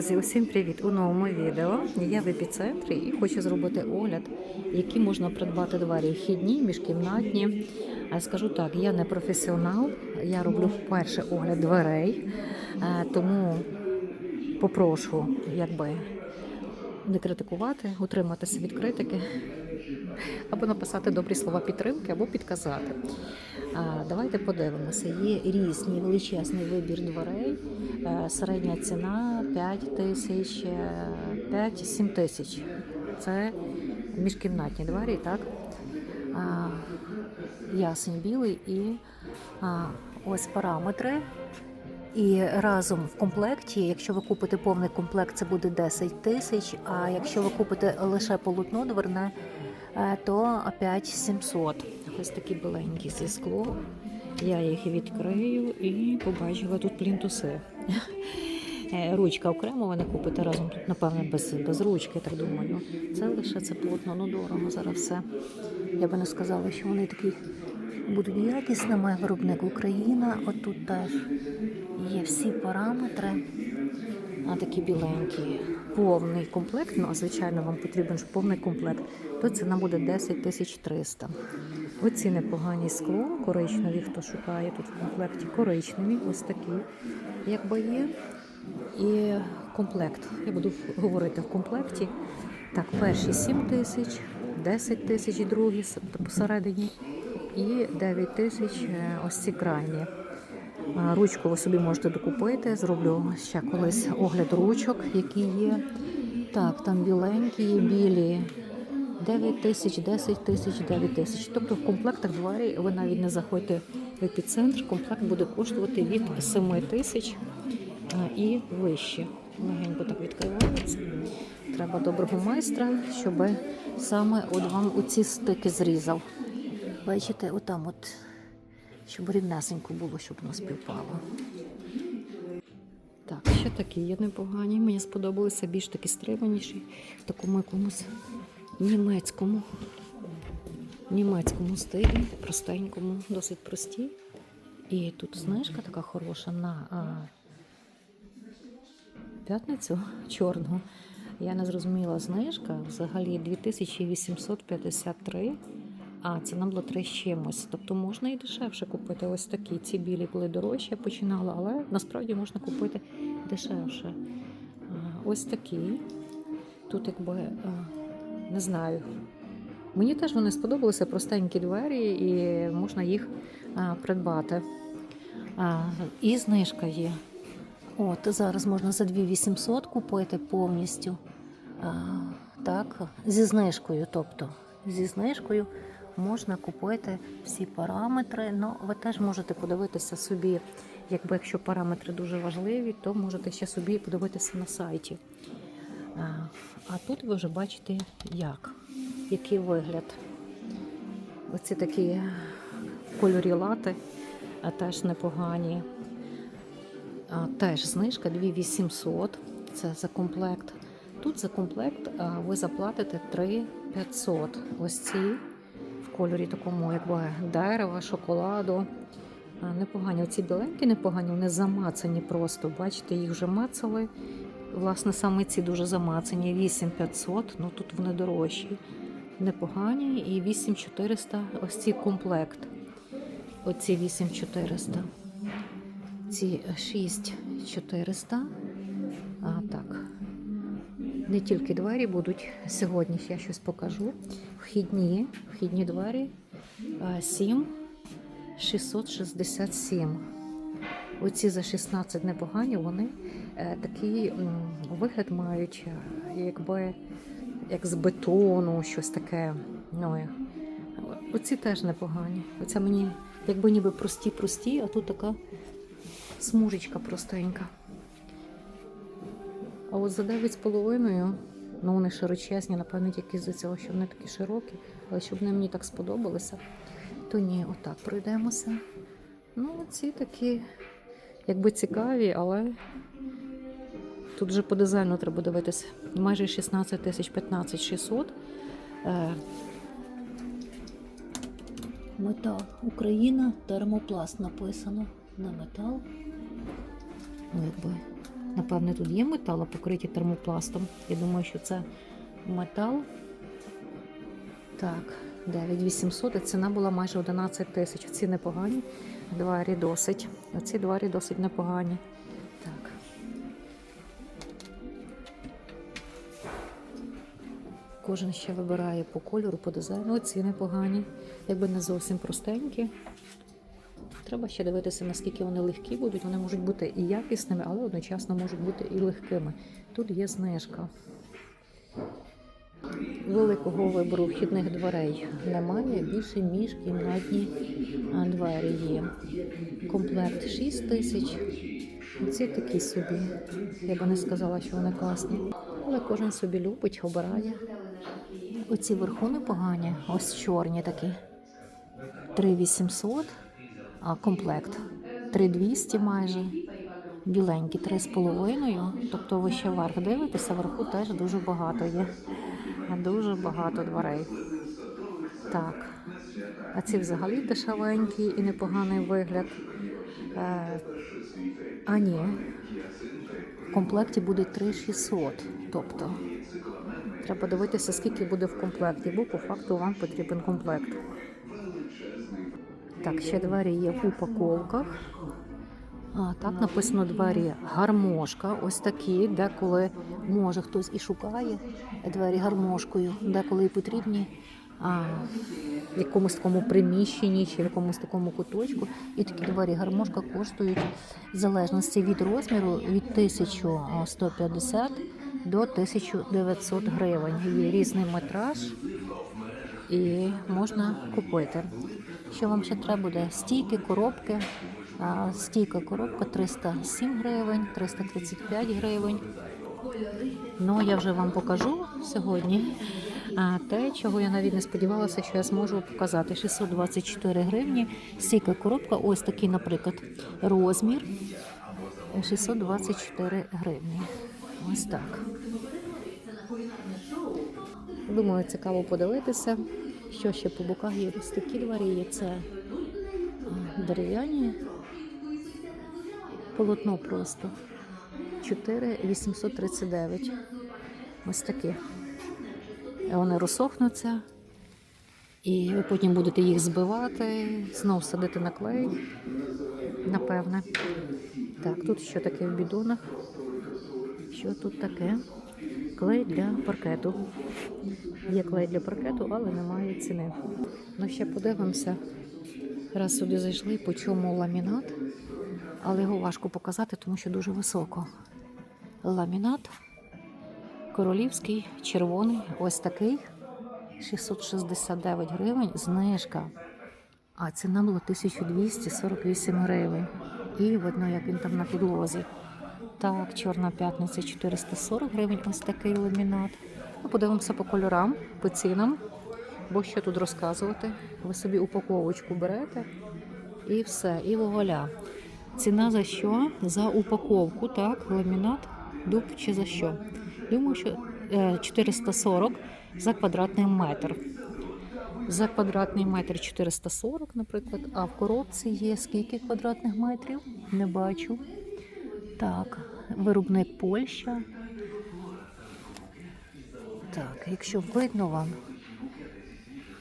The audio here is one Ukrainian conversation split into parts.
Друзі, усім привіт! У новому відео я в епіцентрі і хочу зробити огляд, які можна придбати двері вхідні, міжкімнатні. Скажу так, я не професіонал, я роблю вперше огляд дверей, е, тому попрошу, якби не критикувати, утриматися від критики, або написати добрі слова підтримки, або підказати. Давайте подивимося. Є різні величезний вибір дверей. Е, Середня ціна 5 тисяч, е, 5-7 тисяч. Це міжкімнатні двері, так? Ясень білий і ось параметри. І разом в комплекті, якщо ви купите повний комплект, це буде 10 тисяч. А якщо ви купите лише полотно дверне, е, то 5700. Ось такі біленькі зі скло. Я їх відкрию і побачила тут плінтуси. Е, Ручка окремо ви не купите разом. Тут, напевне, без, без ручки, так думаю. Це лише це полотно, ну дорого зараз все. Я би не сказала, що вони такі будуть якісними. Виробник Україна. Отут теж є всі параметри. А такі біленькі. Повний комплект. Ну, а звичайно, вам потрібен ж повний комплект. То ціна буде 10 тисяч 300. Оці непогані скло, коричневі, хто шукає тут в комплекті, коричневі, ось такі, якби є. І комплект. Я буду говорити в комплекті. Так, перші 7 тисяч, 10 тисяч, другі посередині і 9 тисяч е, ось ці крайні. Ручку ви собі можете докупити. Зроблю ще колись огляд ручок, які є. Так, там біленькі, білі. 9 тисяч, 10 тисяч, 9 тисяч. Тобто в комплектах двері ви навіть не заходьте в епіцентр. Комплект буде коштувати від 7 тисяч і вище. Легенько так відкривається. Треба доброго майстра, щоб саме от вам оці стики зрізав. Бачите, отам от, щоб рівнесенько було, щоб воно співпало. Так, ще такі є непогані. Мені сподобалися більш такі стриманіші, в такому якомусь німецькому, німецькому стилі, простенькому, досить прості. І тут знижка така хороша на а, п'ятницю чорну. Я не зрозуміла знижка. Взагалі 2853, а ціна була 3 з чимось. Тобто можна і дешевше купити. Ось такі. Ці білі були дорожчі, я починала, але насправді можна купити дешевше. Ось такі. Тут якби а, не знаю. Мені теж вони сподобалися простенькі двері, і можна їх придбати. І знижка є. От зараз можна за 2800 купити повністю. Так, зі знижкою. Тобто, зі знижкою можна купити всі параметри. Ну, ви теж можете подивитися собі, якби якщо параметри дуже важливі, то можете ще собі подивитися на сайті. А, тут ви вже бачите, як, який вигляд. Оці такі кольорі лати, а теж непогані. А, теж знижка 2800. Це за комплект. Тут за комплект ви заплатите 3500. Ось ці кольорі такому, якби дерева, шоколаду. Непогані. Оці біленькі непогані, вони замацані просто. Бачите, їх вже мацали. Власне, саме ці дуже замацані. 8500, ну тут вони дорожчі. Непогані. І 8400 ось ці комплект. Оці 8400. Ці 6400. А так. Не тільки двері будуть сьогодні, я щось покажу. Вхідні, вхідні двері а, 7 667. Оці за 16 непогані, вони е, такий вигляд мають, е, якби як з бетону, щось таке. Ну. Оці теж непогані. Оця мені якби ніби прості-прості, а тут така смужечка простенька. А от за 9,5, ну вони широчезні, напевно, тільки з-за цього, що вони такі широкі, але щоб вони мені так сподобалися, то ні, отак пройдемося. Ну, ці такі, якби цікаві, але тут вже по дизайну треба дивитися. Майже 16 тисяч 15 600. Е, Метал Україна, термопласт написано на метал. Ну, якби Напевне, тут є метал, а покриті термопластом. Я думаю, що це метал. Так, 9800, а ціна була майже 11 тисяч. Ці непогані. Двері досить. Оці двері досить непогані. Так. Кожен ще вибирає по кольору, по дизайну. Ці непогані, якби не зовсім простенькі. Треба ще дивитися, наскільки вони легкі будуть. Вони можуть бути і якісними, але одночасно можуть бути і легкими. Тут є знижка. Великого вибору вхідних дверей немає. Більше ніж кімнатні двері є. Комплект 6 тисяч. Ці такі собі. Я би не сказала, що вони класні. Але кожен собі любить, обирає. Оці верху непогані, ось чорні такі. 3800, а комплект 3200 майже. Біленькі 3,5. Тобто ви ще вверх дивитеся, вверху теж дуже багато є. Дуже багато дверей. Так. А ці взагалі дешевенькі і непоганий вигляд. Е, а ні. В комплекті буде 3600. Тобто треба дивитися, скільки буде в комплекті, бо по факту вам потрібен комплект. Так, ще двері є в упаковках. А, так написано двері гармошка. Ось такі, деколи може хтось і шукає двері гармошкою, деколи і потрібні а, в якомусь такому приміщенні чи в якомусь такому куточку. І такі двері гармошка коштують в залежності від розміру від 1150 до 1900 гривень. Є різний метраж і можна купити. Що вам ще треба буде? Стійки, коробки. Стійка коробка 307 гривень, 335 гривень. Ну, я вже вам покажу сьогодні те, чого я навіть не сподівалася, що я зможу показати. 624 гривні. Стійка коробка, ось такий, наприклад, розмір. 624 гривні. Ось так. Думаю, цікаво подивитися, що ще по боках є. Ось такі двері. Це дерев'яні. Полотно просто. 4839. Ось такі. Вони розсохнуться. І ви потім будете їх збивати, знов садити на клей. Напевне. Так, тут що таке в бідонах? Що тут таке? Клей для паркету. Є клей для паркету, але немає ціни. Ну, ще подивимося. Раз сюди зайшли, по чому ламінат. Але його важко показати, тому що дуже високо. Ламінат королівський, червоний, ось такий. 669 гривень, знижка. А ціна була 1248 гривень. І видно, як він там на підлозі. Так, Чорна п'ятниця 440 гривень, ось такий ламінат. Ну, подивимося по кольорам, по цінам. Бо що тут розказувати? Ви собі упаковочку берете і все, і вуголя. Ціна за що? За упаковку, так, ламінат, дуб чи за що? Думаю, що е, 440 за квадратний метр. За квадратний метр 440, наприклад, а в коробці є скільки квадратних метрів? Не бачу. Так, виробник Польща. Так, якщо видно вам,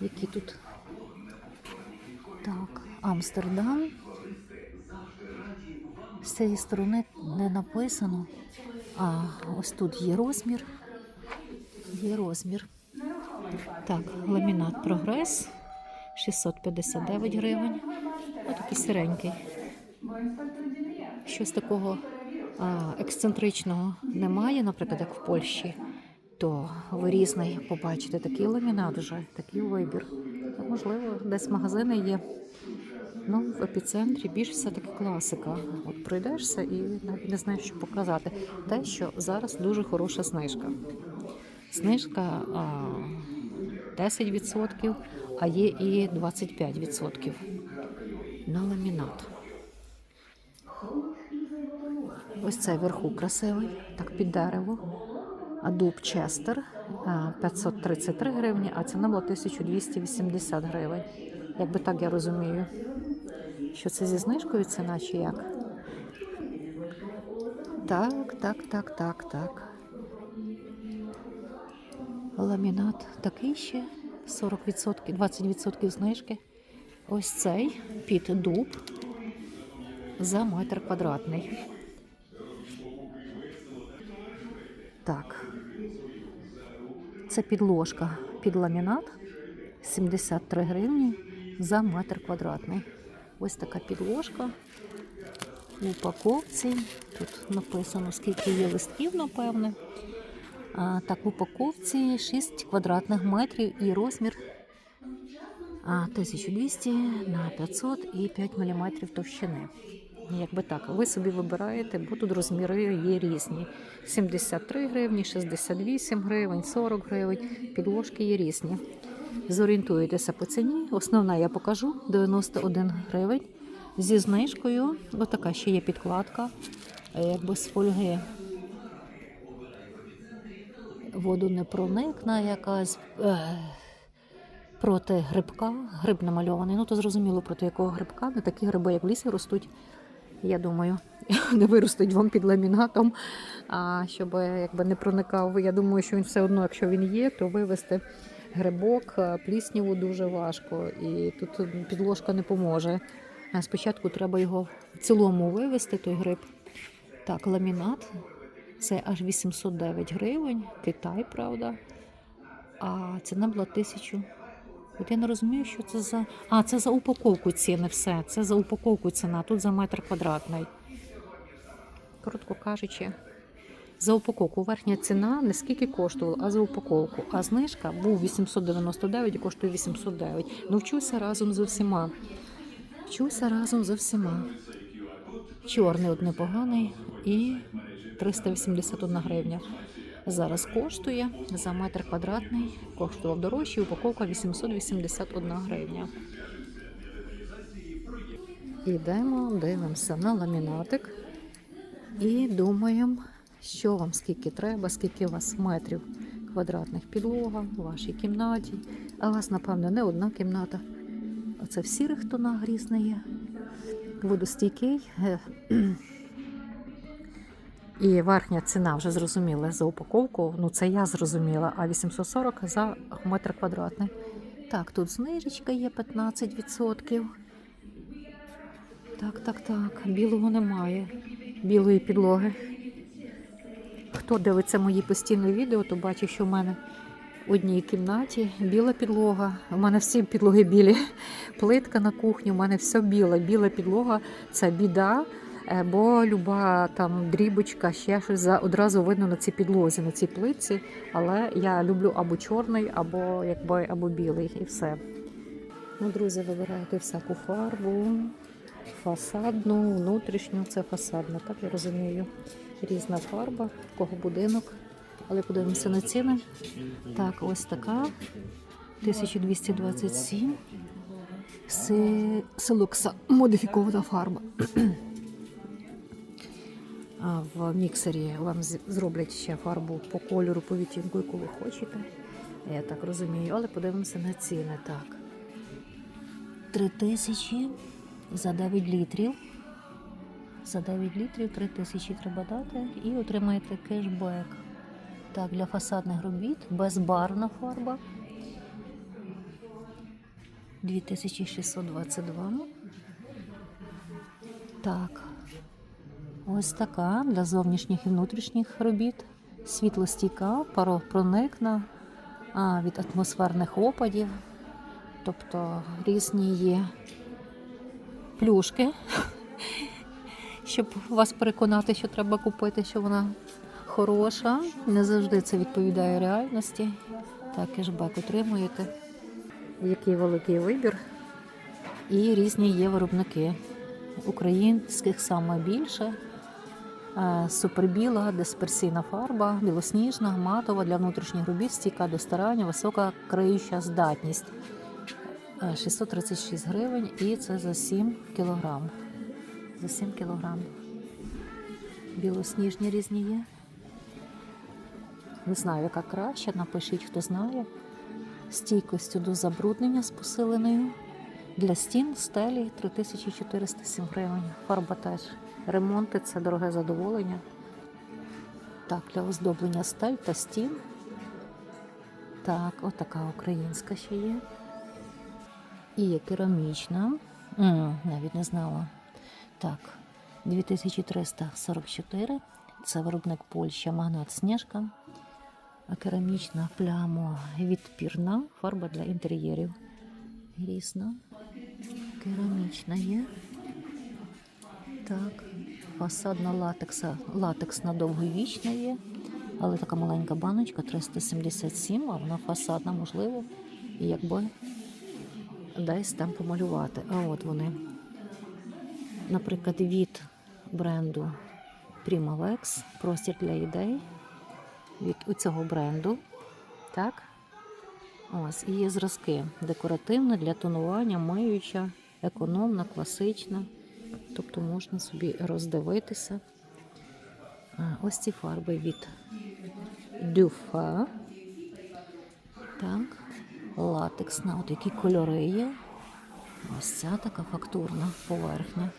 які тут. Так, Амстердам. З цієї сторони не написано. А ось тут є розмір. Є розмір. Так, ламінат прогрес 659 гривень. Ось такий сиренький. Щось такого ексцентричного немає, наприклад, як в Польщі, то ви різний побачите такий ламінат вже, такий вибір. Можливо, десь магазини є. Ну, в епіцентрі більш все-таки класика. От пройдешся і навіть не знаєш, що показати. Те, що зараз дуже хороша знижка. Знижка а, 10%, а є і 25% на ламінат. Ось цей вверху красивий, так під дерево. А дуб Честер 533 гривні, а ціна була 1280 гривень. Якби так я розумію. Що це зі знижкою ціна чи як? Так, так, так, так, так. Ламінат такий ще 40%, 20% знижки. Ось цей під дуб за метр квадратний. Так. Це підложка під ламінат 73 гривні за метр квадратний. Ось така підложка в упаковці. Тут написано, скільки є листків, напевне. А, так, в упаковці 6 квадратних метрів і розмір 1200 на 500 і 5 мм товщини. Якби так, ви собі вибираєте, бо тут розміри є різні: 73 гривні, 68 гривень, 40 гривень. Підложки є різні. Зорієнтуєтеся по ціні. Основна я покажу 91 гривень. Зі знижкою. Отака ще є підкладка, е, якби з фольги. Воду не проникне якась. Е, проти грибка. Гриб намальований. Ну то зрозуміло, проти якого грибка. Не такі гриби, як в лісі ростуть. Я думаю, не виростуть вам під ламінатом, а щоб якби не проникав. Я думаю, що він все одно, якщо він є, то вивести грибок, е, плісняву дуже важко, і тут підложка не поможе. Спочатку треба його в цілому вивести, той гриб. Так, ламінат. Це аж 809 гривень, Китай, правда. А ціна була 1000. От я не розумію, що це за. А, це за упаковку ціни все. Це за упаковку ціна, тут за метр квадратний. Коротко кажучи, за упаковку верхня ціна не скільки коштувала, а за упаковку. А знижка був 899 і коштує 809. Ну, вчуся разом з усіма. Вчуся разом з всіма. Чорний от непоганий і 381 гривня. Зараз коштує за метр квадратний, коштував дорожче, упаковка 881 гривня. Ідемо, дивимося на ламінатик і думаємо, що вам скільки треба, скільки у вас метрів квадратних підлога у вашій кімнаті. А у вас, напевно, не одна кімната. Оце в сірих тонах різне є. Водостійкий. І верхня ціна вже зрозуміла за упаковку. Ну це я зрозуміла, а 840 за метр квадратний. Так, тут знижечка є 15%. Так, так, так. Білого немає. Білої підлоги. Хто дивиться мої постійні відео, то бачить, що в мене в одній кімнаті біла підлога. У мене всі підлоги білі. Плитка на кухні, у мене все біле. Біла підлога це біда. Бо люба там дрібочка, ще щось одразу видно на цій підлозі, на цій плитці. Але я люблю або чорний, або якби або білий, і все. Ну, друзі, вибираєте всяку фарбу, фасадну, внутрішню, це фасадна, так я розумію. Різна фарба, в кого будинок. Але подивимося на ціни. Так, ось така. 1227. Це силукса модифікована фарба. В міксері вам зроблять ще фарбу по кольору, по відтінку, яку ви хочете. Я так розумію, але подивимося на ціни. Так. 3 тисячі за 9 літрів. За 9 літрів 3 тисячі треба дати і отримаєте кешбек. Так, для фасадних робіт безбарвна фарба. 2622. Так. Ось така для зовнішніх і внутрішніх робіт. Світлостійка, паропроникна а, від атмосферних опадів. Тобто різні є плюшки, щоб вас переконати, що треба купити, що вона хороша. Не завжди це відповідає реальності. Так, кешбек отримуєте. Який великий вибір. І різні є виробники. Українських саме більше. Е, Супербіла, дисперсійна фарба, білосніжна, матова для внутрішніх робіт, стійка до старання, висока криюча здатність. Е, 636 гривень і це за 7 кілограм. За 7 кілограм. Білосніжні різні є. Не знаю, яка краща, напишіть, хто знає. Стійкостю до забруднення з посиленою. Для стін стелі 3407 гривень. Фарба теж. Ремонти це дороге задоволення. Так, для оздоблення сталь та стін. Так, отака українська ще є. І є керамічна. М, навіть не знала. Так, 2344. Це виробник Польща, магнат Снежка. А керамічна плямо відпірна фарба для інтер'єрів. Різна. Керамічна є. Так, фасадна латекса, латексна довговічна є, але така маленька баночка 377, а вона фасадна, можливо, і якби десь там помалювати. А от вони, наприклад, від бренду Primalex, простір для ідей, від у цього бренду. Так. Ось, і є зразки. Декоративна для тонування, миюча, економна, класична. Тобто можна собі роздивитися. Ось ці фарби від Дюфа. Так, латексна, от які кольори є. Ось ця така фактурна поверхня.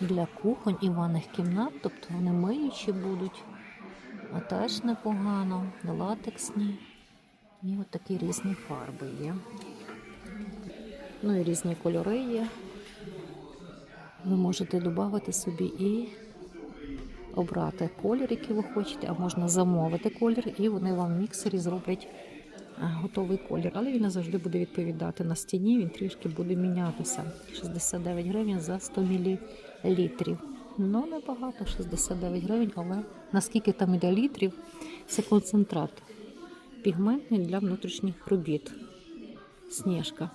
Для кухонь і ванних кімнат, тобто вони миючі будуть, а теж непогано, латексні. І от такі різні фарби є. Ну і різні кольори є. Ви можете додати собі і обрати колір, який ви хочете, а можна замовити колір, і вони вам в міксері зроблять готовий колір. Але він не завжди буде відповідати на стіні, він трішки буде мінятися. 69 гривень за 100 мл. Ну, небагато, 69 гривень, але наскільки там іде літрів, це концентрат пігментний для внутрішніх робіт. Сніжка.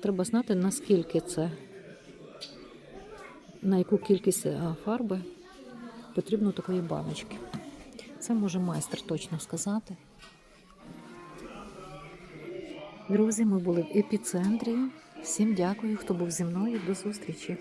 Треба знати, наскільки це на яку кількість е, фарби потрібно такої баночки. Це може майстер точно сказати. Друзі, ми були в епіцентрі. Всім дякую, хто був зі мною. До зустрічі!